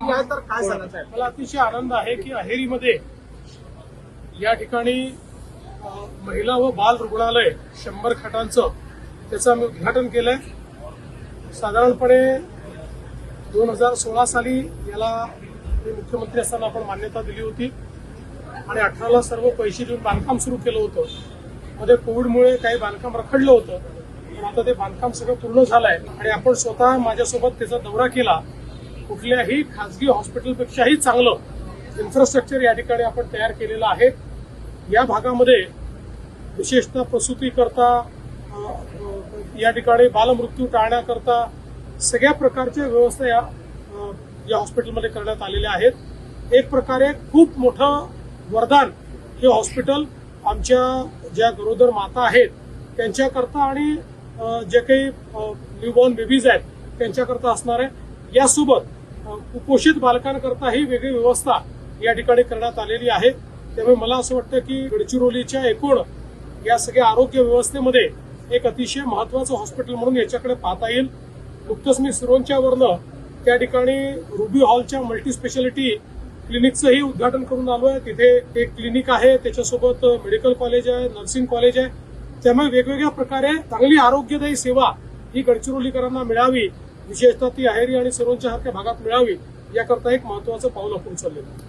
तर काय मला अतिशय आनंद आहे की अहेरीमध्ये या ठिकाणी महिला व बाल रुग्णालय शंभर खाटांचं त्याचं आम्ही उद्घाटन केलंय. साधारणपणे दोन हजार सोळा साली याला मुख्यमंत्री असताना आपण मान्यता दिली होती आणि अठराला सर्व पैसे देऊन बांधकाम सुरू केलं होतं. मध्ये कोविडमुळे काही बांधकाम रखडलं होतं. पण आता ते बांधकाम सगळं पूर्ण झालंय आणि आपण स्वतः माझ्यासोबत त्याचा दौरा केला. कुठल्याही खासगी हॉस्पिटलपेक्षाही चांगलं इन्फ्रास्ट्रक्चर या ठिकाणी आपण तयार केलेलं आहे. या भागामध्ये विशेषतः प्रसूतीकरता या ठिकाणी बालमृत्यू टाळण्याकरता सगळ्या प्रकारच्या व्यवस्था या या हॉस्पिटलमध्ये करण्यात आलेल्या आहेत. एक प्रकारे खूप मोठं वरदान हे हॉस्पिटल आमच्या ज्या गरोदर माता आहेत त्यांच्याकरता आणि जे काही न्यूबॉर्न बेबीज आहेत त्यांच्याकरता असणार आहे. यासोबत कुपोषित बालकांकरता ही वेगळी व्यवस्था या ठिकाणी करण्यात आलेली आहे. त्यामुळे मला असं वाटतं की गडचिरोलीच्या एकूण या सगळ्या आरोग्य व्यवस्थेमध्ये एक अतिशय महत्वाचं हॉस्पिटल म्हणून याच्याकडे पाहता येईल. नुकतंच मी सिरोंच्यावरनं त्या ठिकाणी रुबी हॉलच्या मल्टीस्पेशालिटी क्लिनिकचंही उद्घाटन करून आलो आहे तिथे एक क्लिनिक आहे त्याच्यासोबत मेडिकल कॉलेज आहे नर्सिंग कॉलेज आहे. त्यामुळे वेगवेगळ्या प्रकारे चांगली आरोग्यदायी सेवा ही गडचिरोलीकरांना मिळावी विशेषतः ती अहेरी आणि सिरोंच्या सारख्या भागात मिळावी याकरता एक महत्वाचं पाऊल आपण उचललेलं आहे.